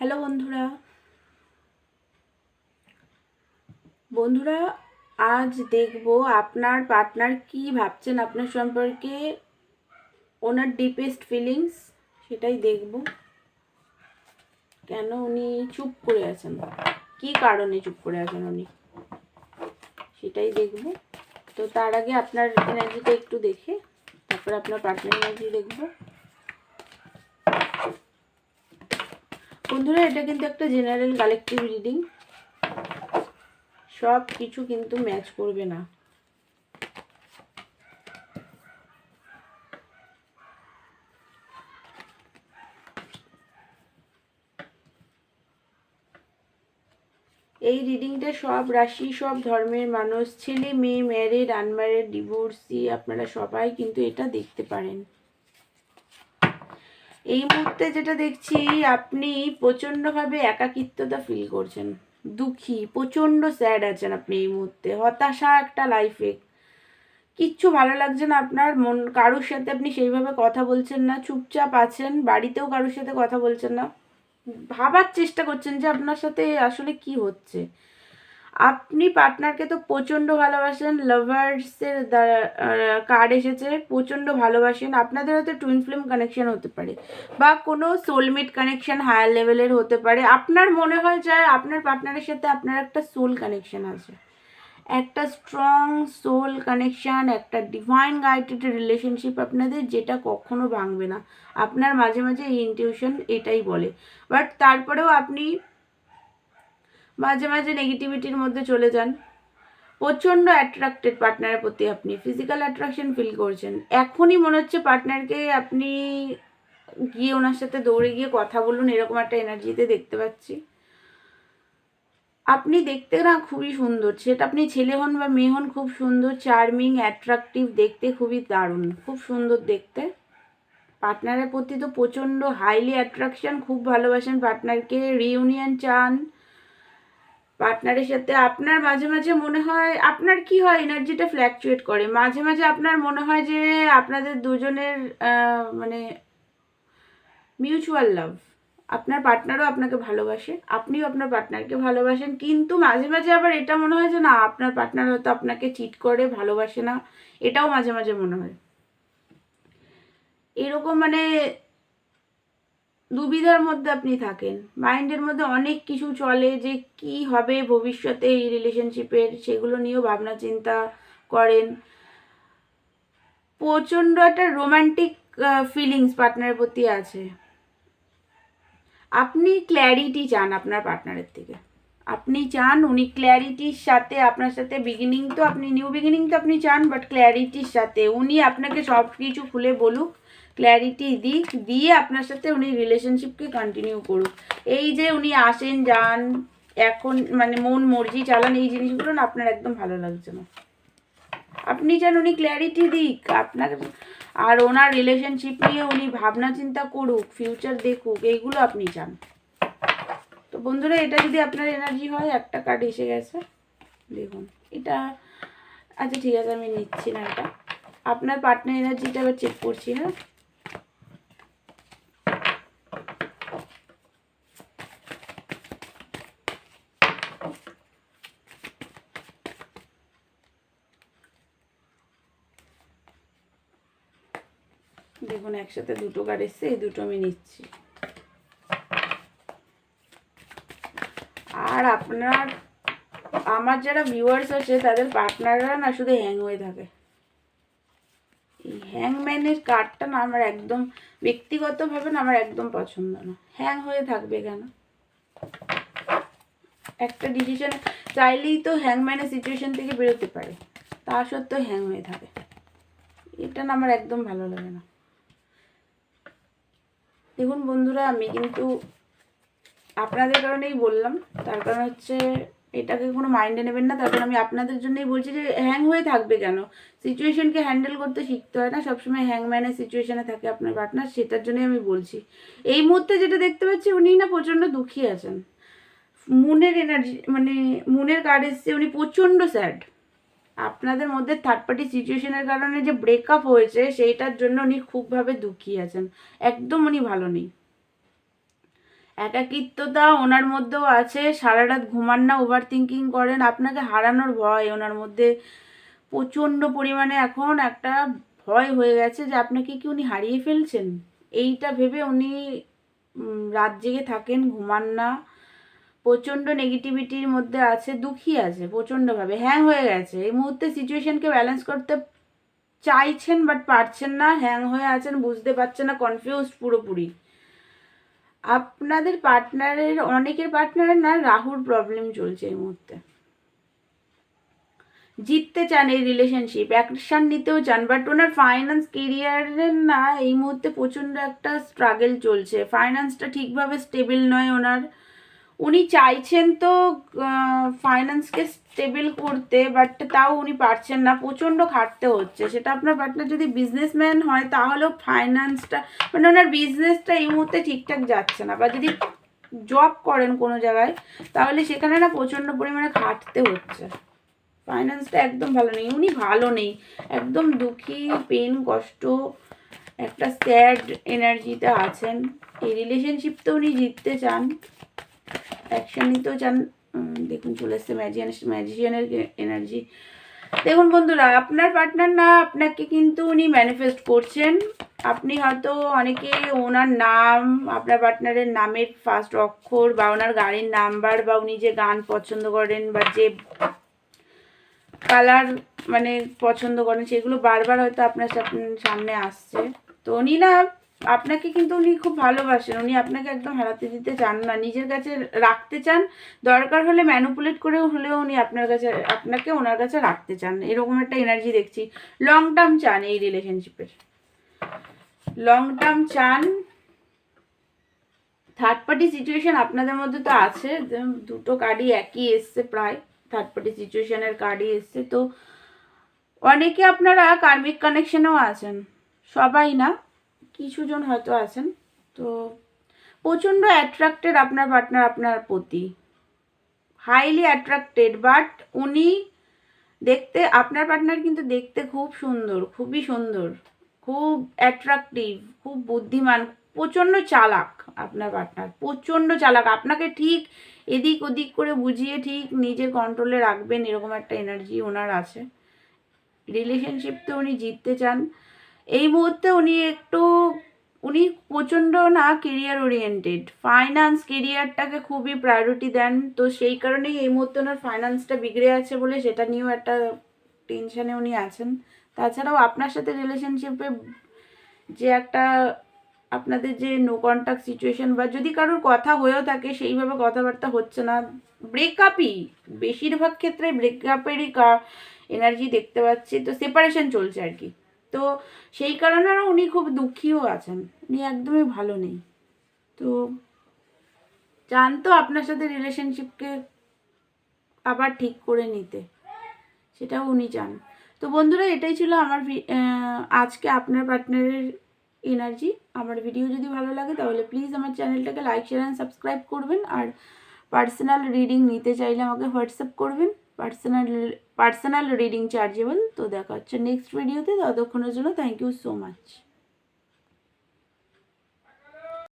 Hello বন্ধুরা। বন্ধুরা, আজ দেখব আপনার পার্টনার কি ভাবছেন আপনার সম্পর্কে, ওনার ডিপেস্ট ফিলিংস সেটাই দেখব। কেন উনি চুপ করে আছেন? কি কারণে চুপ করে আছেন উনি? সেটাই দেখব। তো তার আগে আপনার এনার্জিটা একটু দেখে, তারপর আপনার পার্টনার এনার্জি দেখব। বন্ধুরা, এটা কিন্তু একটা জেনারেল কালেকটিভ রিডিং সব কিছু কিন্তু ম্যাচ করবে না। এই রিডিংটা সব রাশি, সব ধর্মের মানুষ, ছেলে, মেয়ে ম্যারিড আনম্যারিড ডিভোর্সি আপনারা সবাই কিন্তু এটা দেখতে পারেন। এই মুহূর্তে যেটা দেখছি, আপনি প্রচণ্ডভাবে একাকিত্বতা ফিল করছেন। দুঃখী, প্রচণ্ড স্যাড আছেন আপনি এই মুহূর্তে। হতাশা একটা লাইফে কিচ্ছু ভালো লাগছে না আপনার। মন, কারোর সাথে আপনি সেইভাবে কথা বলছেন না। চুপচাপ আছেন, বাড়িতেও কারোর সাথে কথা বলছেন না। ভাবার চেষ্টা করছেন যে আপনার সাথে আসলে কি হচ্ছে। আপনি পার্টনারকে তো প্রচণ্ড ভালোবাসেন লাভার্সের কার্ড এসেছে, প্রচণ্ড ভালোবাসেন। আপনাদের হয়তো টুইন ফ্লেম কানেকশন হতে পারে বা কোনো সোলমেট কানেকশন হায়ার লেভেলের হতে পারে। আপনার মনে হয় যে আপনার পার্টনারের সাথে আপনার একটা সোল কানেকশন আছে। একটা স্ট্রং সোল কানেকশান একটা ডিভাইন গাইডেড রিলেশনশিপ আপনাদের যেটা কখনো ভাঙবে না। আপনার মাঝে মাঝে এই ইনটিউশন এটাই বলে। বাট তারপরেও আপনি মাঝে মাঝে নেগেটিভিটির মধ্যে চলে যান। প্রচণ্ড অ্যাট্রাক্টেড পার্টনারের প্রতি আপনি ফিজিক্যাল অ্যাট্রাকশন ফিল করছেন। এখনই মনে হচ্ছে পার্টনারকে আপনি গিয়ে ওনার সাথে দৌড়ে গিয়ে কথা বলুন, এরকম একটা এনার্জিতে দেখতে পাচ্ছি। আপনি দেখতে না খুবই সুন্দর, সেটা আপনি ছেলে হন বা মেয়ে হন, খুব সুন্দর চার্মিং অ্যাট্রাকটিভ দেখতে খুবই দারুণ, খুব সুন্দর দেখতে। পার্টনারের প্রতি তো প্রচণ্ড হাইলি অ্যাট্রাকশন খুব ভালোবাসেন পার্টনারকে রিউনিয়ন চান। পার্টনারের সাথে আপনার মাঝে মাঝে মনে হয়, আপনার কি হয় এনার্জিটা ফ্ল্যাকচুয়েট করে? মাঝে মাঝে আপনার মনে হয় যে আপনাদের দুজনের মানে মিউচুয়াল লাভ আপনার পার্টনারও আপনাকে ভালোবাসে, আপনিও আপনার পার্টনারকে ভালোবাসেন, কিন্তু মাঝে মাঝে আবার এটা মনে হয় যে না, আপনার পার্টনার হয়তো আপনাকে চিট করে, ভালোবাসে না, এটাও মাঝে মাঝে মনে হয়। এরকম মানে দুবিধার মধ্যে আপনি থাকেন। মাইন্ডের মধ্যে অনেক কিছু চলে যে কি হবে ভবিষ্যতে এই রিলেশনশিপের সেগুলো নিয়েও ভাবনা চিন্তা করেন। প্রচণ্ড একটা রোমান্টিক ফিলিংস পার্টনারের প্রতি আছে। আপনি ক্ল্যারিটি চান আপনার পার্টনারের থেকে। আপনি চান উনি ক্ল্যারিটির সাথে আপনার সাথে বিগিনিং তো আপনি নিউ বিগিনিং তো আপনি চান বাট ক্ল্যারিটির সাথে। উনি আপনাকে সব কিছু খুলে বলুক ক্ল্যারিটি দিক, দিয়ে আপনার সাথে উনি রিলেশনশিপকে কন্টিনিউ করুক। এই যে উনি আসেন, যান, এখন মানে মন মর্জি চালান, এই জিনিসগুলো না আপনার একদম ভালো লাগছে না। আপনি চান উনি ক্ল্যারিটি দিক, আপনার আর ওনার রিলেশনশিপ নিয়ে উনি ভাবনা চিন্তা করুক ফিউচার দেখুক, এইগুলো আপনি চান। তো বন্ধুরা, এটা যদি আপনার এনার্জি হয়, একটা কার্ড এসে গেছে। দেখুন, এটা আচ্ছা ঠিক আছে, আমি নিচ্ছি না এটা। আপনার পার্টনার এনার্জিটা এবার চেক করছি হ্যাঁ? দেখুন, একসাথে দুটো কার্ড এসছে, এই দুটো আমি নিচ্ছি। আর আপনার, আমার যারা ভিউয়ার্স আছে, তাদের পার্টনাররা না শুধু হ্যাং হয়ে থাকে। এই হ্যাংম্যানের কার্ডটা না আমার একদম, ব্যক্তিগতভাবে না আমার একদম পছন্দ না। হ্যাং হয়ে থাকবে কেন? একটা ডিসিশন চাইলেই তো হ্যাংম্যানের সিচুয়েশন থেকে বেরোতে পারে। তা সত্ত্বেও হ্যাং হয়ে থাকে। এটা না আমার একদম ভালো লাগে না। দেখুন বন্ধুরা, আমি কিন্তু আপনাদের কারণেই বললাম, তার কারণ হচ্ছে এটাকে কোনো মাইন্ডে নেবেন না, তার কারণ আমি আপনাদের জন্যই বলছি যে হ্যাং হয়ে থাকবে কেন? সিচুয়েশনকে হ্যান্ডেল করতে শিখতে হয় না, সবসময় হ্যাংম্যানের সিচুয়েশনে থাকে আপনার পার্টনার সেটার জন্যই আমি বলছি। এই মুহূর্তে যেটা দেখতে পাচ্ছি উনি না প্রচণ্ড দুঃখী আছেন। মুনের এনার্জি মানে মুনের কার্ড এসছে, উনি প্রচণ্ড স্যাড আপনাদের মধ্যে থার্ড পার্টি সিচুয়েশনের কারণে যে ব্রেকআপ হয়েছে, সেইটার জন্য উনি খুবভাবে দুঃখী আছেন। একদম উনি ভালো নেই। একাকিত্বতা ওনার মধ্যেও আছে সারা রাত ঘুমান না ওভার থিঙ্কিং করেন। আপনাকে হারানোর ভয় ওনার মধ্যে। প্রচণ্ড পরিমাণে এখন একটা ভয় হয়ে গেছে যে আপনাকে কি উনি হারিয়ে ফেলছেন? এইটা ভেবে উনি রাত জেগে থাকেন, ঘুমান না। প্রচণ্ড নেগেটিভিটির মধ্যে আছে, দুঃখী আছে, প্রচণ্ডভাবে। হ্যাং, হয়ে গেছে। এই মুহূর্তে সিচুয়েশনকে ব্যালেন্স করতে চাইছেন বাট পারছেন না, হ্যাং হয়ে আছেন, বুঝতে পারছেন না কনফিউজড পুরোপুরি। আপনাদের পার্টনারের অনেকের পার্টনারের না রাহুর প্রবলেম চলছে এই মুহূর্তে। জিততে চান এই রিলেশনশিপ অ্যাকশন নিতেও চান বাট ওনার ফাইন্যান্স কেরিয়ারের না এই মুহূর্তে প্রচণ্ড একটা স্ট্রাগল চলছে। ফাইন্যান্সটা ঠিকভাবে স্টেবল নয় ওনার। উনি চাইছেন তো ফাইন্যান্সকে স্টেবল করতে বাট তাও উনি পারছেন না। প্রচণ্ড খাটতে হচ্ছে। সেটা আপনার পার্টনার যদি বিজনেসম্যান হয়, তাহলেও ফাইন্যান্সটা মানে ওনার বিজনেসটা এই মুহূর্তে ঠিকঠাক যাচ্ছে না। বা যদি জব করেন কোনো জায়গায়, তাহলে সেখানে না প্রচণ্ড পরিমাণে খাটতে হচ্ছে। ফাইন্যান্সটা একদম ভালো নেই। উনি ভালো নেই। একদম দুঃখী পেন কষ্ট, একটা স্যাড এনার্জিতে আছেন। এই রিলেশনশিপ তো উনি জিততে চান। অ্যাকশন নিতেও চান দেখুন চলে এসছে ম্যাজিয়ান ম্যাজিশিয়ানের এনার্জি দেখুন বন্ধুরা, আপনার পার্টনার না, আপনাকে কিন্তু উনি ম্যানিফেস্ট করছেন। আপনি হয়তো অনেকে ওনার নাম, আপনার পার্টনারের নামের ফার্স্ট অক্ষর বা ওনার গাড়ির নাম্বার বা উনি যে গান পছন্দ করেন বা যে কালার মানে পছন্দ করেন, সেগুলো বারবার হয়তো আপনার সামনে আসছে। তো উনি না আপনাকে কিন্তু উনি খুব ভালোবাসেন। উনি আপনাকে একদম হারাতে দিতে চান না। নিজের কাছে রাখতে চান। দরকার হলে ম্যানুপুলেট করেও হলেও উনি আপনার কাছে, আপনাকে ওনার কাছে রাখতে চান। এরকম একটা এনার্জি দেখছি। লং টার্ম চান এই রিলেশনশিপের লং টার্ম চান। থার্ড পার্টি সিচুয়েশন আপনাদের মধ্যে তো আছে। দুটো কার্ডই একই এসছে প্রায়। থার্ড পার্টি সিচুয়েশনের কার্ডই এসছে। তো অনেকে আপনারা কার্মিক কানেকশনেও আছেন। সবাই না? কিছুজন হয়তো আছেন। তো প্রচণ্ড অ্যাট্রাক্টেড আপনার পার্টনার আপনার প্রতি হাইলি অ্যাট্রাক্টেড বাট উনি দেখতে, আপনার পার্টনার কিন্তু দেখতে খুব সুন্দর, খুবই সুন্দর। খুব অ্যাট্রাকটিভ খুব বুদ্ধিমান, প্রচণ্ড চালাক আপনার পার্টনার প্রচণ্ড চালাক। আপনাকে ঠিক এদিক ওদিক করে বুঝিয়ে, ঠিক নিজের কন্ট্রোলে রাখবেন, এরকম একটা এনার্জি ওনার আছে। রিলেশনশিপ তো উনি জিততে চান। এই মুহূর্তে উনি একটু, উনি প্রচণ্ড না কেরিয়ার ওরিয়েন্টেড ফাইন্যান্স কেরিয়ারটাকে খুবই প্রায়োরিটি দেন। তো সেই কারণেই এই মুহূর্তে ওনার ফাইন্যান্সটা বিগড়ে আছে বলে সেটা নিয়েও একটা টেনশানে উনি আছেন। তাছাড়াও আপনার সাথে রিলেশনশিপে যে একটা আপনাদের যে নো কন্ট্যাক্ট সিচুয়েশন বা যদি কারোর কথা হয়েও থাকে, সেইভাবে কথাবার্তা হচ্ছে না। ব্রেকআপই বেশিরভাগ ক্ষেত্রে ব্রেকআপেরই কা এনার্জি দেখতে পাচ্ছি। তো সেপারেশন চলছে আর কি। তো সেই কারণে আরও উনি খুব দুঃখীও আছেন। উনি একদমই ভালো নেই। তো চান তো আপনার সাথে রিলেশনশিপকে আবার ঠিক করে নিতে। সেটাও উনি চান। তো বন্ধুরা, এটাই ছিল আমার আজকে আপনার পার্টনারের এনার্জি আমার ভিডিও যদি ভালো লাগে তাহলে প্লিজ আমার চ্যানেলটাকে লাইক শেয়ার অ্যান্ড সাবস্ক্রাইব করবেন। আর পার্সোনাল রিডিং নিতে চাইলে আমাকে হোয়াটসঅ্যাপ করবেন। পার্সোনাল পার্সোনাল রিডিং চার্জেবল তো দেখা হচ্ছে নেক্সট ভিডিওতে ততক্ষণের জন্য থ্যাংক ইউ সো মাচ